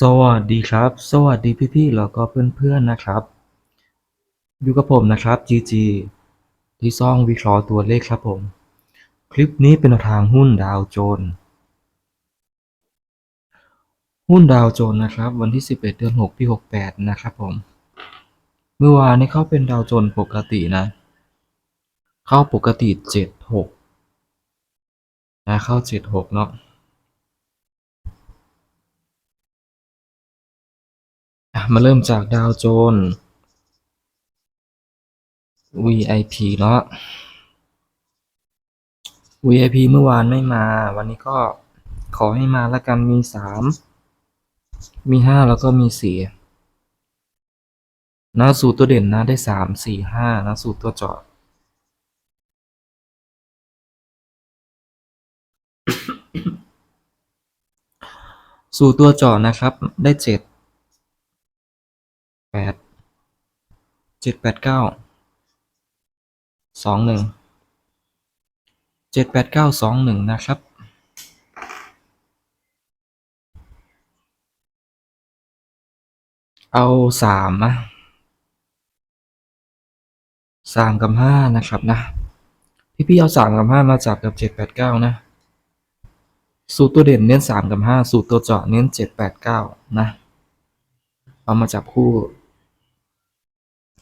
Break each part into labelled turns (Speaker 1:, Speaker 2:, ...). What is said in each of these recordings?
Speaker 1: สวัสดีครับ สวัสดีพี่ๆแล้วก็เพื่อนๆนะครับ อยู่กับผมนะครับ GG ที่ซ่องวิเคราะห์ตัวเลขครับผม คลิปนี้เป็นทางหุ้นดาวโจน หุ้นดาวโจนนะครับ วันที่ 11 เดือน 6 ปี 68 นะครับผม เมื่อวานนี้เข้าเป็นดาวโจนปกตินะ เข้าปกติ 76นะเข้า 76 เนาะ อะ มาเริ่มจากดาวโจน VIP เนาะ VIP เมื่อวานไม่มา วันนี้ก็ขอให้มาล้วกันมีสามมีห้าแล้วก็มีสี่นะสูตรตัวเด่นนะได้สามสี่ห้านะสูตรตัวจาะสูตรตัวจาะนะครับได้เจ็ด ดเจ็ดแปดเก้าสองหนึ่งเจ็ดแปดเก้าสองหนึ่งนะครับ เอาสามนะสามกับห้านะครับนะ พี่พี่เอาสามกับห้ามาจับกับเจ็ดแปดเก้านะ สูตรตัวเด่นเน้นสามกับห้าสูตรตัวเจาะเน้นเจ็ดแปดเก้านะ เอามาจับคู่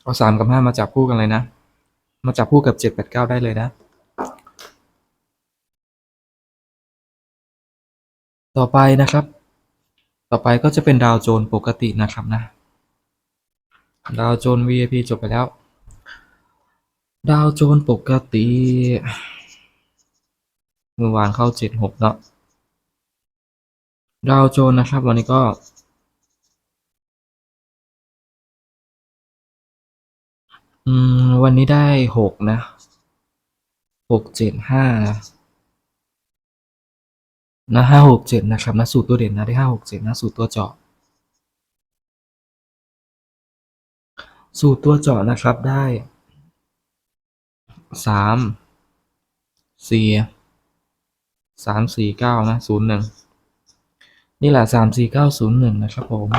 Speaker 1: เอาสามกับห้ามาจับคู่กันเลยนะ มาจับคู่กับเจ็ดแปดเก้าได้เลยนะ ต่อไปนะครับ ต่อไปก็จะเป็นดาวโจนปกตินะครับนะ ดาวโจน VIP จบไปแล้ว ดาวโจนปกติเมื่อวานเข้าเจ็ดหกเนาะดาวโจนนะครับ วันนี้ก็ อืม วันนี้ได้หกนะหกเจ็ดห้านะนะห้าหกเจ็ดนะครับนะสูตรตัวเด่นนะได้ห้าหกเจ็ดนะสูตรตัวเจาะ สูตรตัวเจาะนะครับได้สามสี่สามสี่เก้านะศูนย์หนึ่งนี่แหละสามสี่เก้าศูนย์หนึ่งนะครับผม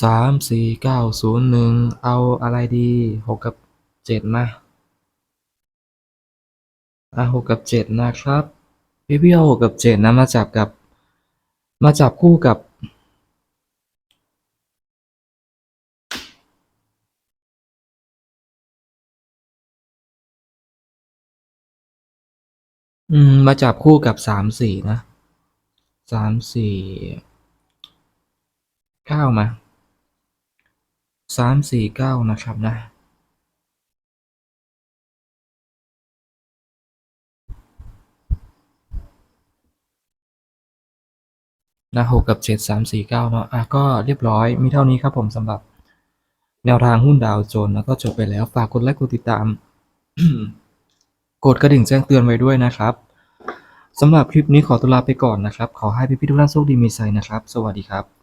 Speaker 1: สามสี่เก้าศูนย์หนึ่งเอาอะไรดีหกกับเจ็ดมาอะหกกับเจ็ดนะครับพี่พี่เอาหกกับเจ็ดนะมาจับกับ มาจับคู่กับ อืม มาจับคู่กับสามสี่นะสามสี่เก้ามา สามสี่เก้านะครับนะนะหกกับเจ็ดสามสี่เก้าเนาะอะก็เรียบร้อยมีเท่านี้ครับผมสำหรับแนวทางหุ้นดาวโจนแล้วก็จบไปแล้วฝากกดไลค์กดติดตาม กดกระดิ่งแจ้งเตือนไว้ด้วยนะครับสำหรับคลิปนี้ขอตัวลาไปก่อนนะครับ ขอให้พี่ๆทุกท่านโชคดีมีชัยนะครับ สวัสดีครับ